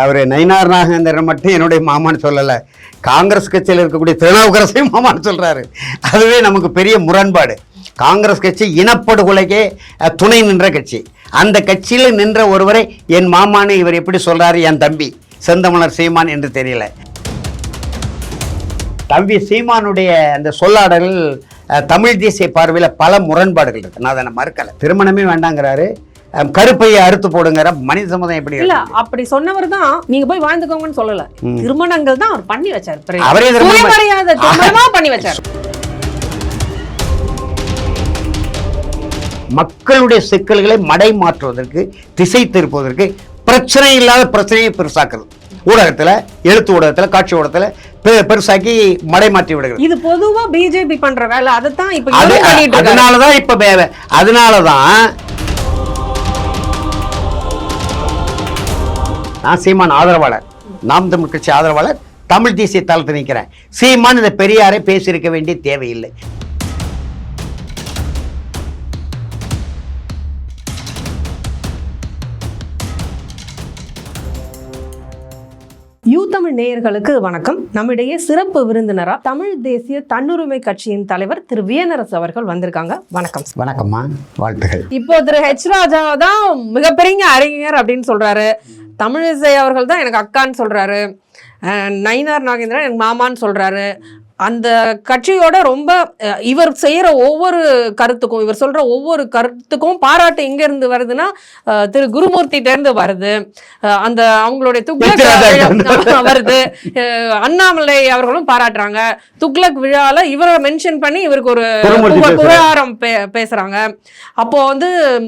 அவர் நயினார் நாகேந்திரன் மட்டும் என்னுடைய மாமான்னு சொல்லலை. காங்கிரஸ் கட்சியில் இருக்கக்கூடிய திருநாவுக்கரசையும் மாமான்னு சொல்கிறாரு அதுவே நமக்கு பெரிய முரண்பாடு. காங்கிரஸ் கட்சி இனப்படுகொலைக்கே துணை நின்ற கட்சி. அந்த கட்சியில் நின்ற ஒருவரை என் மாமான்னு இவர் எப்படி சொல்கிறாரு என் தம்பி செந்தமலர் சீமான் என்று தெரியல. தம்பி சீமானுடைய அந்த சொல்லாடல்கள் தமிழ் தேசிய பார்வையில் பல முரண்பாடுகள் இருக்குது நான் அதை மறுக்கலை. திருமணமே வேண்டாங்கிறாரு. கருப்பையை அறுத்து போடுங்கிற மனித சமுதாயம் எப்படி இல்ல? அப்படி சொன்னவர் தான் நீங்க போய் வாழ்ந்துக்கோங்கன்னு சொல்லல. திருமணங்கள் தான் அவர் பண்ணி வச்சாரு. அவரே திருமணம் பண்ணி- வச்சாரு. மக்களுடைய சிக்கல்களை மடை மாற்றுவதற்கு திசை திருப்புவதற்கு பிரச்சனை இல்லாத பிரச்சனையை பெருசாக்குறது. ஊடகத்துல எழுத்து ஊடகத்துல காட்சி ஊடகத்துல பெருசாக்கி மடை மாற்றி விடுகிறது. இது பொதுவா பிஜேபி பண்ற வேலை. அது அதனாலதான் இப்ப வே- அதனாலதான் நான் சீமான் ஆதரவாளர். நாம் தமிழ் கட்சி ஆதரவாளர். தமிழ் தேசிய தளத்தில் நிற்கிறேன். சீமான் இந்த பெரியாரை பேசியிருக்க வேண்டிய தேவையில்லை. யூ தமிழ் நேயர்களுக்கு வணக்கம். நம்மிடையே சிறப்பு விருந்தினரா தமிழ் தேசிய தன்னுரிமை கட்சியின் தலைவர் திரு வியனரசு அவர்கள் வந்திருக்காங்க. வணக்கம். வணக்கம்மா. வாழ்த்துகள் இப்போ திரு ஹெச் ராஜா தான் மிகப்பெரிய அறிஞர் அப்படின்னு சொல்றாரு. தமிழிசை அவர்கள் தான் எனக்கு அக்கான்னு சொல்கிறாரு நயினார் நாகேந்திரன் எனக்கு மாமான்னு சொல்கிறாரு அந்த கட்சியோட ரொம்ப இவர் செய்யற ஒவ்வொரு கருத்துக்கும் இவர் சொல்ற ஒவ்வொரு கருத்துக்கும் பாராட்டு எங்க இருந்து வருதுன்னா திரு குருமூர்த்திட்ட இருந்து வருது. அந்த அவங்களுடைய துக்ளக் வருது. அண்ணாமலை அவர்களும் பாராட்டுறாங்க. துக்ளக் விழால இவரை மென்ஷன் பண்ணி இவருக்கு ஒரு. புகழாரம் பே- பேசுறாங்க. அப்போ வந்து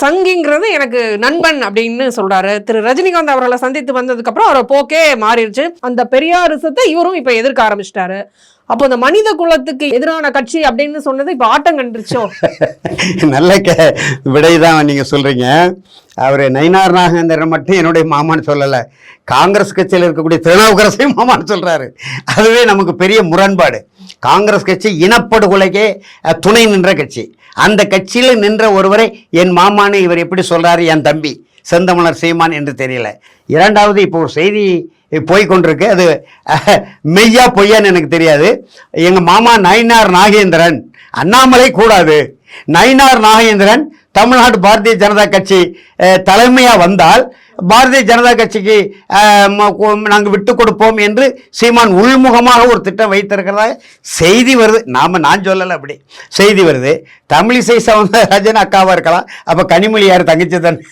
சங்கிங்கிறது எனக்கு நண்பன் அப்படின்னு சொல்றாரு. திரு ரஜினிகாந்த் அவர்களை சந்தித்து வந்ததுக்கு அப்புறம் அவரோட போக்கே மாறிடுச்சு. அந்த பெரியாரிசத்தை இவரும் இப்ப எதிர்க்க ஆரம்பிச்சிட்டாரு. அப்போ இந்த மனித குலத்துக்கு எதிரான கட்சி அப்படின்னு சொன்னது இப்போ ஆட்டம் கண்டுருச்சோ? நல்ல கே விடைதான் நீங்க சொல்றீங்க. அவர் நயினார் நாகேந்திரன் மட்டும் என்னுடைய மாமான்னு சொல்லலை. காங்கிரஸ் கட்சியில் இருக்கக்கூடிய திருநாவுக்கரசையும் மாமான்னு சொல்றாரு. அதுவே நமக்கு பெரிய முரண்பாடு. காங்கிரஸ் கட்சி இனப்படுகொலைக்கே துணை நின்ற கட்சி. அந்த கட்சியில் நின்ற ஒருவரை என் மாமான்னு இவர் எப்படி சொல்றாரு? என் தம்பி செந்தமலர் சீமான் என்று தெரியல. இரண்டாவது இப்போ ஒரு செய்தி போய்கொண்டிருக்கு. அது அஹ், மெய்யா பொய்யான்னு எனக்கு தெரியாது. எங்க மாமா நயினார் நாகேந்திரன். அண்ணாமலை கூடாது. நயினார் நாகேந்திரன் தமிழ்நாடு பாரதிய ஜனதா கட்சி தலைமையாக தலைமையா வந்தால் பாரதிய ஜனதா கட்சிக்கு நாங்கள் விட்டு கொடுப்போம் என்று சீமான் உள்முகமாக ஒரு திட்டம் வைத்திருக்கிறதாக செய்தி வருது. நாம் நான் சொல்லலை அப்படி. செய்தி வருது. தமிழிசை சவுந்தரராஜன் அக்காவாக இருக்கலாம். அப்போ கனிமொழி யார் தங்கச்சி தானே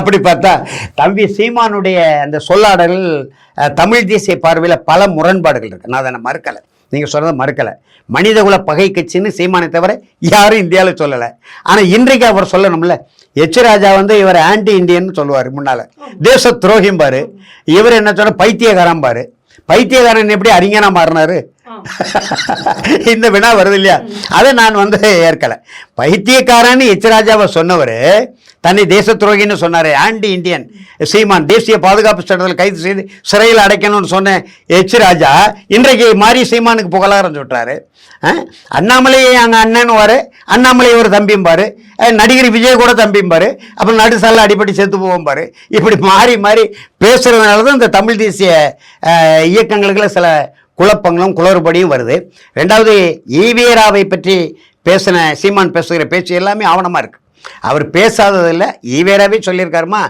அப்படி பார்த்தா தம்பி சீமானுடைய அந்த சொல்லாடல்கள் தமிழ் தேசிய பார்வையில் பல முரண்பாடுகள் இருக்குது நான் அதை மறுக்கலை. நீங்கள் சொல்கிறத மறுக்கலை. மனிதகுல பகை கட்சின்னு சீமானை தவிர யாரும் இந்தியாவில் சொல்லலை. ஆனால் இன்றைக்கு அவர் சொல்லணும்ல எச் ராஜா வந்து இவர் ஆன்டி இந்தியன்னு சொல்லுவார் முன்னால். தேச துரோகிம்பாரு. இவர் என்ன சொன்னால் பைத்தியகாரன் பாரு பைத்தியகாரன் எப்படி அறிஞனா மாறினாரு? இந்த வினா வருது இல்லையா? அதை நான் வந்து ஏற்கலை. பைத்தியக்காரன்னு எச்சராஜாவை சொன்னவர் தன்னை தேச துரோகின்னு சொன்னார் ஆன்டி இந்தியன் சீமான் தேசிய பாதுகாப்பு சட்டத்தில் கைது செய்து சிறையில் அடைக்கணும்னு சொன்ன எச் ராஜா இன்றைக்கு மாரி சீமானுக்கு புகழாரம் சொல்கிறாரு அண்ணாமலையை அங்கே அண்ணன் வார் அண்ணாமலை ஒரு தம்பிம்பார் நடிகர் விஜய் கூட தம்பிம்பார் அப்புறம் நடுசால அடிப்படி சேர்த்து போவோம்பாரு இப்படி மாறி மாறி பேசுகிறதுனால தான் இந்த தமிழ் தேசிய அஹ், இயக்கங்களுக்குள்ள சில குழப்பங்களும் குளறுபடியும் வருது. ரெண்டாவது ஈவேராவை பற்றி பேசின சீமான் பேசுகிற பேச்சு எல்லாமே ஆவணமாக இருக்குது அவர் பேசாததில்ல ஈவேராவே சொல்லியிருக்காருமா?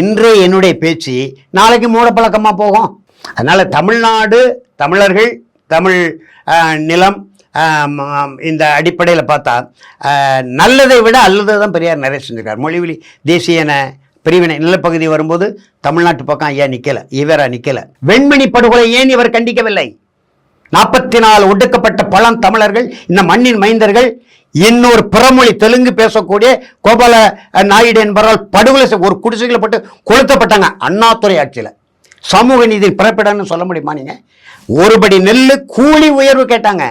இன்று என்னுடைய பேச்சு நாளைக்கு மூடப்பழக்கமாக போகும். அதனால் தமிழ்நாடு தமிழர்கள் தமிழ் நிலம் இந்த அடிப்படையில் பார்த்தா நல்லதை விட அல்லது தான் பெரியார் நிறைய செஞ்சிருக்கார். மொழிவழி தேசியன பிரிவினை நிலப்பகுதி வரும்போது தமிழ்நாட்டு பக்கம் ஐயா நிக்கல ஈவேரா நிக்கல. வெண்மணி படுகொலை ஏன் இவர் கண்டிக்கவில்லை? நாற்பத்தி நாலு ஒடுக்கப்பட்ட பழம் தமிழர்கள் இந்த மண்ணின் மைந்தர்கள் இன்னொரு பிறமொழி தெலுங்கு பேசக்கூடிய கோபால நாயுடு என்பவரால் படுகொலை செய்- ஒரு குடிசைகளை போட்டு கொளுத்தப்பட்டாங்க அண்ணாத்துறை ஆட்சியில். சமூக நீதி பிறப்பிடன்னு சொல்ல முடியுமா நீங்க? ஒருபடி நெல் கூலி உயர்வு கேட்டாங்க.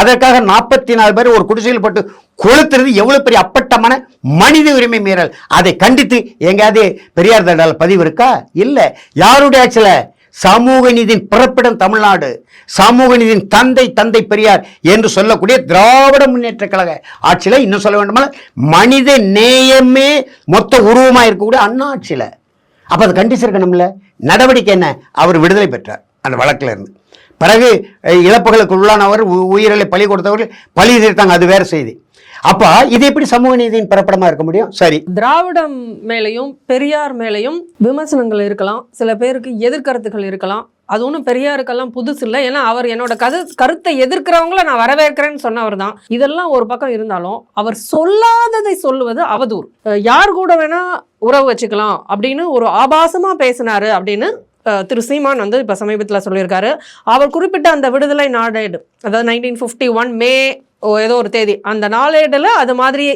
அதற்காக நாற்பத்தி நாலு பேர் ஒரு குடிசையில் போட்டு கொளுத்துறது எவ்வளவு பெரிய அப்பட்டமான மனித உரிமை மீறல். அதை கண்டித்து எங்கேயாவது பெரியார் தண்டால் பதிவு இருக்கா? இல்லை. யாருடைய ஆட்சியில் சமூக நீதியின் பிறப்பிடம் தமிழ்நாடு சமூக நீதியின் தந்தை தந்தை பெரியார் என்று சொல்லக்கூடிய திராவிட முன்னேற்ற கழக ஆட்சியில் இன்னும் சொல்ல வேண்டுமானால் மனித நேயமே மொத்த உருவமாக இருக்கக்கூடிய அண்ணா ஆட்சியில். அப்போ அதை கண்டிச்சிருக்கணும்ல. நடவடிக்கை என்ன? அவர் விடுதலை பெற்றார். அந்த வழக்கில் இருந்து பிறகு இழப்புகளுக்கு உள்ளானவர் உ- உயிரிழை பலி கொடுத்தவர்கள் பலி தீர்த்தாங்க. அது வேறு செய்தி. அப்போ இது எப்படி சமூக நீதியின் பிறப்படமாக இருக்க முடியும்? சரி. திராவிடம் மேலையும் பெரியார் மேலையும் விமர்சனங்கள் இருக்கலாம். சில பேருக்கு எதிர்கருத்துகள் இருக்கலாம். அது ஒன்றும் பெரியாருக்கெல்லாம் புதுசு இல்லை. ஏன்னா அவர் என்னோட கரு கருத்தை எதிர்க்கிறவங்கள நான் வரவேற்கிறேன்னு சொன்னவர் தான். இதெல்லாம் ஒரு பக்கம் இருந்தாலும் அவர் சொல்லாததை சொல்லுவது அவதூறு. யார் கூட வேணா உறவு வச்சுக்கலாம் அப்படின்னு ஒரு ஆபாசமாக பேசினாரு அப்படின்னு திரு சீமான் வந்து இப்போ சமீபத்தில் சொல்லியிருக்காரு. அவர் குறிப்பிட்ட அந்த விடுதலை நாளேடு அதாவது நைன்டீன் ஃபிஃப்டி ஒன் மே ஏதோ ஒரு தேதி அந்த நாளேடுல அது மாதிரி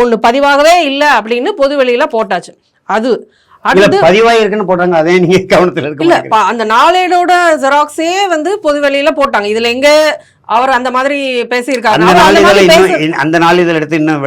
ஒன்று பதிவாகவே இல்லை அப்படின்னு பொது வெளியில போட்டாச்சு. அது பதிவாயிருக்குன்னு போடுறாங்க அதே நீங்க கவனத்தில் இருக்க இல்ல அந்த நாளேடோட ஜெராக்ஸே வந்து பொது வெளியில போட்டாங்க. இதுல எங்க அவர் அந்த மாதிரி பேசியிருக்காரு. அந்த நாளிதழை எடுத்து இன்னும்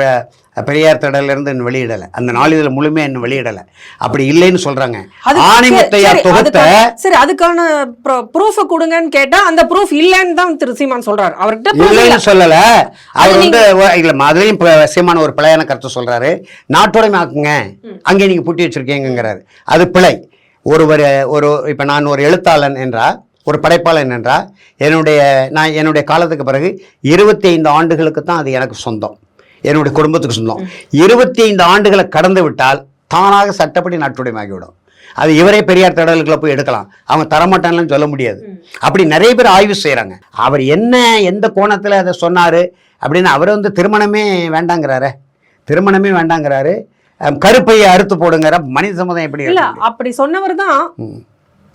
பெரியார் திடல்ல இருந்து இன்னும் வெளியிடலை. அந்த நாளிதழ் முழுமையா இன்னும் வெளியிடலை. அப்படி இல்லைன்னு சொல்றாங்க. அதுக்கு- ஆணிமுத்தையார் தொகுத்த சரி அதுக்கான ப்ரூஃப் கொடுங்கன்னு கேட்டா அந்த ப்ரூஃப் இல்லைன்னு தான் திரு சீமான் சொல்றாரு. அவர்கிட்ட. இல்லைன்னு சொல்லல. அவர் அது வந்து இல்ல அதுலயும் சீமான ஒரு பிழையான கருத்து சொல்றாரு. நாட்டுடைமை ஆக்குங்க. அங்கே நீங்க பூட்டி வச்சிருக்கீங்கிறாரு அது பிழை. ஒருவர் ஒரு இப்ப நான் ஒரு எழுத்தாளன் என்றா ஒரு படைப்பாளன் என்றா என்னுடைய நான் என்னுடைய காலத்துக்கு பிறகு இருபத்தி ஐந்து ஆண்டுகளுக்கு தான் அது எனக்கு சொந்தம். என்னுடைய குடும்பத்துக்கு சொந்தம் இருபத்தி ஐந்து ஆண்டுகளை கடந்து விட்டால் தானாக சட்டப்படி நாட்டுடைமை ஆகிவிடும் அது இவரே பெரியார் திடலுக்குள்ள போய் எடுக்கலாம். அவங்க தரமாட்டான்னு சொல்ல முடியாது. அப்படி நிறைய பேர் ஆய்வு செய்கிறாங்க அவர் என்ன எந்த கோணத்தில் அதை சொன்னார் அப்படின்னு அவர் வந்து திருமணமே வேண்டாங்கிறாரு. திருமணமே வேண்டாங்கிறாரு. கருப்பையை அறுத்து போடுங்கிற மனித சமுதாயம் எப்படி இல்ல? அப்படி சொன்னவர் தான்.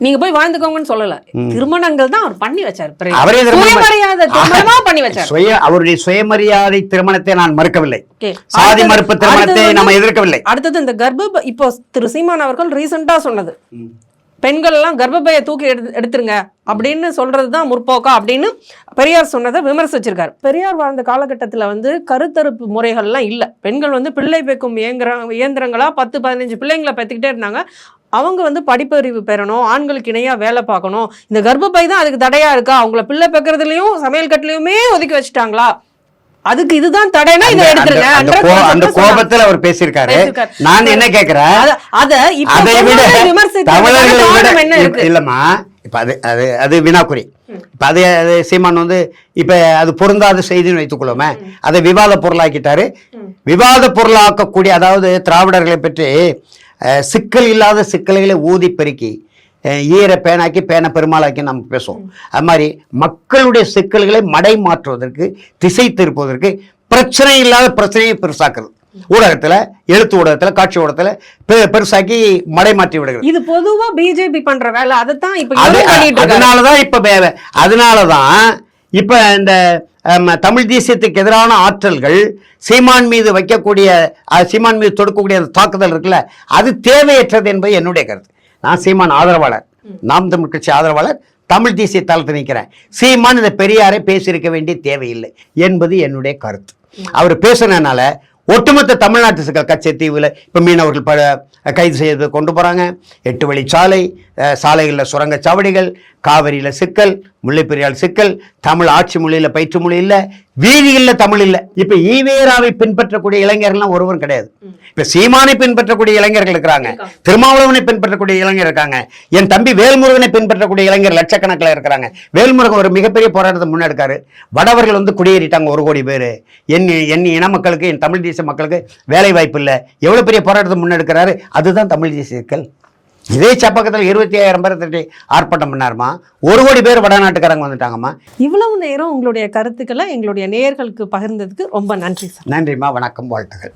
நீங்க போய் வாழ்ந்துக்கோங்கன்னு சொல்லல. திருமணங்கள் தான் அவர் பண்ணி வச்சாரு. அவரே திருமணம் சுயமரியாதை திருமணமா பண்ணி வச்சாரு. சுய அவருடைய சுயமரியாதை திருமணத்தை நான் மறுக்கவில்லை. சாதி மறுப்பு திருமணத்தை நம்ம எதிர்க்கவில்லை. அடுத்தது இந்த கர்ப்ப இப்போ திரு சீமான் அவர்கள் ரீசெண்டா சொன்னது. பெண்கள் எல்லாம் கர்ப்பப்பையை தூக்கி எடுத்து எடுத்துருங்க அப்படின்னு சொல்றது தான் முற்போக்கா அப்படின்னு பெரியார் சொன்னதை விமர்சிச்சிருக்காரு. பெரியார் வாழ்ந்த காலகட்டத்தில் வந்து கருத்தறுப்பு முறைகள்லாம் இல்லை. பெண்கள் வந்து பிள்ளை பெக்கும் இயந்திர இயந்திரங்களா பத்து பதினஞ்சு பிள்ளைங்களை பெற்றுக்கிட்டே இருந்தாங்க. அவங்க வந்து படிப்பறிவு பெறணும் ஆண்களுக்கு இணையாக வேலை பார்க்கணும். இந்த கர்ப்பப்பை தான் அதுக்கு தடையா இருக்கா? அவங்கள பிள்ளை பெக்கிறதுலையும் சமையல் கட்டுலையுமே ஒதுக்கி வச்சுட்டாங்களா? அதுக்கு இதுதான் தடைனா இதை எடுத்துருங்க. அந்த கோபத்துல அவர் பேசியிருக்காரு. நான் என்ன கேட்கிறேன் அத- விட தமிழர்களை? இல்லம்மா இப்ப அது அது அது வினாக்குறி. இப்ப அது அது சீமான் வந்து இப்ப அது பொருந்தாத செய்தின்னு வைத்துக்கொள்ளுமே அதை விவாத பொருளாக்கிட்டாரு. விவாத பொருளாக்கக்கூடிய அதாவது திராவிடர்களை பற்றி சிக்கல் இல்லாத சிக்கல்களை ஊதி பெருக்கி ஈர பேனாக்கி பேனை பெருமாளாக்கி நம்ம பேசுவோம். அது மாதிரி மக்களுடைய சிக்கல்களை மடை மாற்றுவதற்கு திசை திருப்புவதற்கு பிரச்சனை இல்லாத பிரச்சனையை பெருசாக்குறது. ஊடகத்துல எழுத்து ஊடகத்துல காட்சி ஊடகத்துல பெருசாக்கி மடை மாற்றி விடுகிறது. இது பொதுவா பிஜேபி பண்ற வேலை. இப்ப அது இவரும் பண்ணிட்டு இருக்காரு. அதனாலதான் இப்ப வே- அதனாலதான் இப்போ இந்த தமிழ் தேசியத்துக்கு எதிரான ஆற்றல்கள் சீமான் மீது வைக்கக்கூடிய சீமான் மீது தொடுக்கக்கூடிய அந்த தாக்குதல் இருக்குல்ல அது தேவையற்றது என்பது என்னுடைய கருத்து. நான் சீமான் ஆதரவாளர். நாம் தமிழ் கட்சி ஆதரவாளர். தமிழ் தேசிய தளத்தில் நிற்கிறேன் சீமான் இந்த பெரியாரை பேசியிருக்க வேண்டிய தேவையில்லை என்பது என்னுடைய கருத்து. அவர் பேசுனதுனால ஒட்டுமொத்த தமிழ்நாட்டு சிக்கல் கச்சத்தீவில் இப்போ மீனவர்கள் ப கைது செய்து கொண்டு போகிறாங்க எட்டு வழி சாலை சாலைகளில் சுரங்கச்சாவடிகள் காவிரியில் சிக்கல் முல்லைப்பெரியால் சிக்கல் தமிழ் ஆட்சி மொழியில் பயிற்று மொழி இல்லை வீதிகளில் தமிழ் இல்லை. இப்போ ஈவேராவை பின்பற்றக்கூடிய இளைஞர்கள்லாம் ஒருவரும் கிடையாது. இப்போ சீமானை பின்பற்றக்கூடிய இளைஞர்கள் இருக்கிறாங்க. திருமாவளவனை பின்பற்றக்கூடிய இளைஞர் இருக்காங்க. என் தம்பி வேல்முருகனை பின்பற்றக்கூடிய இளைஞர் லட்சக்கணக்கில் இருக்கிறாங்க. வேல்முருகன் ஒரு மிகப்பெரிய போராட்டத்தை முன்னெடுக்காரு வடவர்கள் வந்து குடியேறிட்டாங்க ஒரு கோடி பேர். என் என் இன மக்களுக்கு என் தமிழ் தேசிய மக்களுக்கு வேலை வாய்ப்பு இல்லை. எவ்வளோ பெரிய போராட்டத்தை முன்னெடுக்கிறாரு அதுதான் தமிழ் தேசியர்கள் இதே சப்பக்கத்தில் இருபத்தி ஐயாயிரம் பேர் திட்டி ஆர்ப்பாட்டம் பண்ணாருமா? ஒரு கோடி பேர் வடநாட்டுக்காரங்க வந்துட்டாங்கம்மா. இவ்வளவு நேரம் உங்களுடைய கருத்துக்களை எங்களுடைய நேயர்களுக்கு பகிர்ந்ததுக்கு ரொம்ப நன்றி சார். நன்றிம்மா வணக்கம் வாழ்த்துக்கள்.